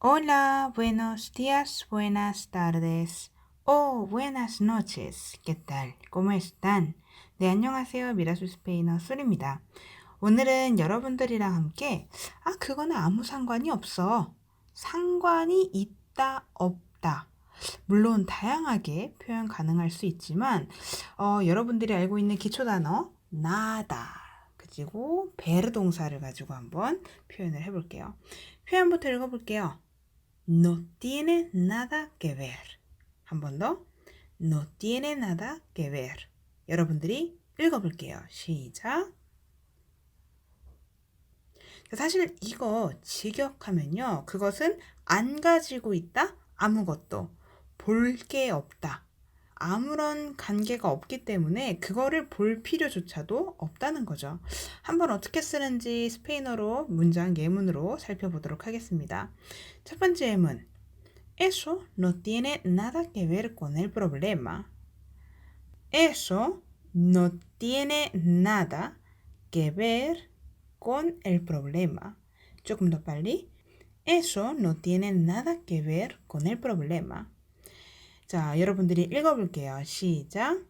Hola, buenos días, buenas tardes, o buenas noches. ¿Qué tal? ¿Cómo están? 네, 안녕하세요. 미라수 스페인어 술입니다. 오늘은 여러분들이랑 함께, 아, 그거는 아무 상관이 없어. 상관이 있다, 없다. 물론 다양하게 표현 가능할 수 있지만, 어, 여러분들이 알고 있는 기초 단어, 나다. 그리고 베르 동사를 가지고 한번 표현을 해볼게요. 표현부터 읽어볼게요. No tiene nada que ver. 한 번 더. No tiene nada que ver. 여러분들이 읽어볼게요. 시작. 사실 이거 직역하면요. 그것은 안 가지고 있다? 아무것도. 볼 게 없다. 아무런 관계가 없기 때문에 그거를 볼 필요조차도 없다는 거죠. 한번 어떻게 쓰는지 스페인어로 문장 예문으로 살펴보도록 하겠습니다. 첫 번째 예문. Eso no tiene nada que ver con el problema. Eso no tiene nada que ver con el problema. 조금 더 빨리. Eso no tiene nada que ver con el problema. 자, 여러분들이 읽어볼게요. 시작.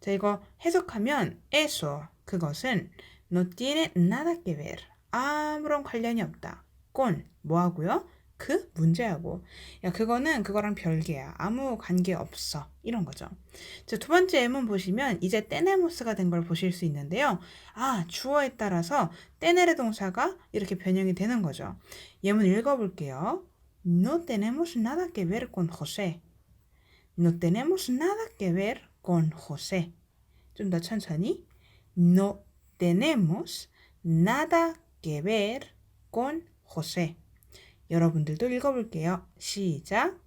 자, 이거 해석하면 eso 그것은 no tiene nada que ver 아무런 관련이 없다. con 뭐하고요? 그 문제하고 야 그거는 그거랑 별개야. 아무 관계 없어. 이런 거죠. 자, 두 번째 예문 보시면 이제 떼네모스가 된 걸 보실 수 있는데요. 아 주어에 따라서 떼네레 동사가 이렇게 변형이 되는 거죠. 예문 읽어볼게요. No tenemos nada que ver con José No tenemos nada que ver con José 좀 더 천천히. No tenemos nada que ver con José 여러분들도 읽어볼게요. 시작.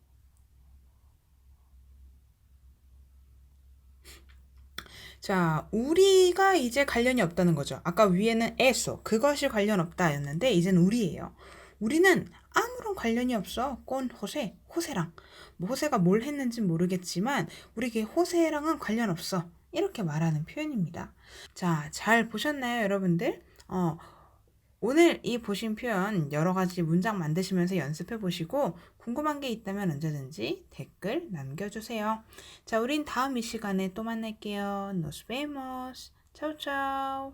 자, 우리가 이제 관련이 없다는 거죠. 아까 위에는 에소, 그것이 관련 없다 였는데, 이젠 우리예요. 우리는 아무런 관련이 없어. 꼰 호세, 호세랑. 뭐 호세가 뭘 했는지 모르겠지만, 우리에게 호세랑은 관련 없어. 이렇게 말하는 표현입니다. 자, 잘 보셨나요, 여러분들? 어, 오늘 이 보신 표현 여러 가지 문장 만드시면서 연습해 보시고 궁금한 게 있다면 언제든지 댓글 남겨주세요. 자, 우린 다음 이 시간에 또 만날게요. Nos vemos. 차우 차우.